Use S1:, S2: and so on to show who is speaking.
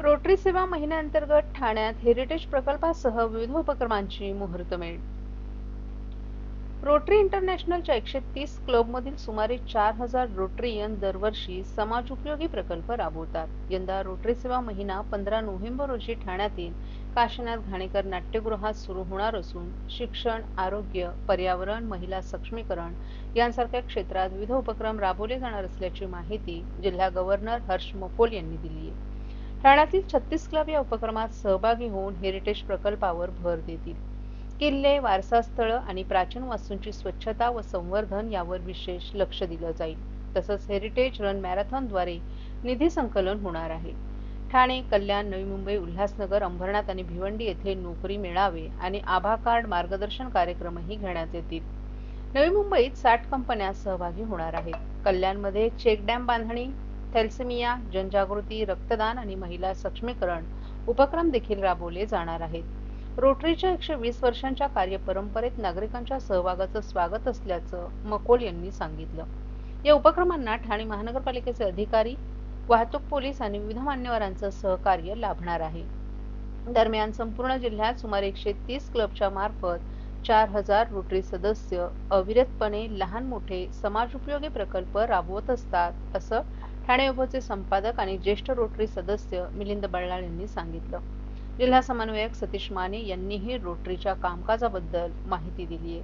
S1: Rotary सेवा महिन्याअंतर्गत ठाण्यात heritage प्रकल्पासह विविध उपक्रमांची मुहूर्तमेढ रोटरी इंटरनॅशनलच्या एकशे तीस क्लबमधील सुमारे चार हजार रोटरीयन दरवर्षी समाजोपयोगी प्रकल्प राबवतात. यंदा रोटरी सेवा महिना पंधरा नोव्हेंबर रोजी ठाण्यातील काशीनाथ घाणेकर नाट्यगृहात सुरू होणार असून शिक्षण आरोग्य पर्यावरण महिला सक्षमीकरण यांसारख्या क्षेत्रात विविध उपक्रम राबवले जाणार असल्याची माहिती जिल्हा गव्हर्नर हर्ष मोकोल यांनी दिली आहे. ठाण्यातील छत्तीस क्लब या उपक्रमात सहभागी होऊन हेरिटेज प्रकल्पावर भर देतील. किल्ले वारसास्थळ आणि प्राचीन वास्तूंची स्वच्छता व संवर्धन यावर विशेष लक्ष दिलं जाईल. तसंच हेरिटेज रन मॅरेथॉनद्वारे निधी संकलन होणार आहे. ठाणे कल्याण नवी मुंबई उल्हासनगर अंबरनाथ आणि भिवंडी येथे नोकरी मिळावे आणि आभा कार्ड मार्गदर्शन कार्यक्रमही घेण्यात येतील. नवी मुंबईत साठ कंपन्या सहभागी होणार आहेत. कल्याणमध्ये चेक डॅम बांधणी थॅल्सेमिया जनजागृती रक्तदान आणि महिला सक्षमीकरण उपक्रम देखील राबवले जाणार आहेत. रोटरीच्या एकशे वीस वर्षांच्या कार्यपरंपरेत नागरिकांच्या सहभागाचं स्वागत असल्याचं मकोल यांनी सांगितलं. या उपक्रमांना ठाणे महानगरपालिकेचे अधिकारी वाहतूक पोलीस आणि विविध मान्यवरांचं सहकार्य लाभणार आहे. दरम्यान संपूर्ण जिल्ह्यात सुमारे एकशे तीस क्लबच्या मार्फत चार हजार रोटरी सदस्य अविरतपणे लहान मोठे समाजोपयोगी प्रकल्प राबवत असतात असं ठाणे विभागचे संपादक आणि ज्येष्ठ रोटरी सदस्य मिलिंद बळ्ळाळ यांनी सांगितलं. जिल्हा समन्वयक सतीश माने यांनीही रोटरीच्या कामकाजाबद्दल माहिती दिली आहे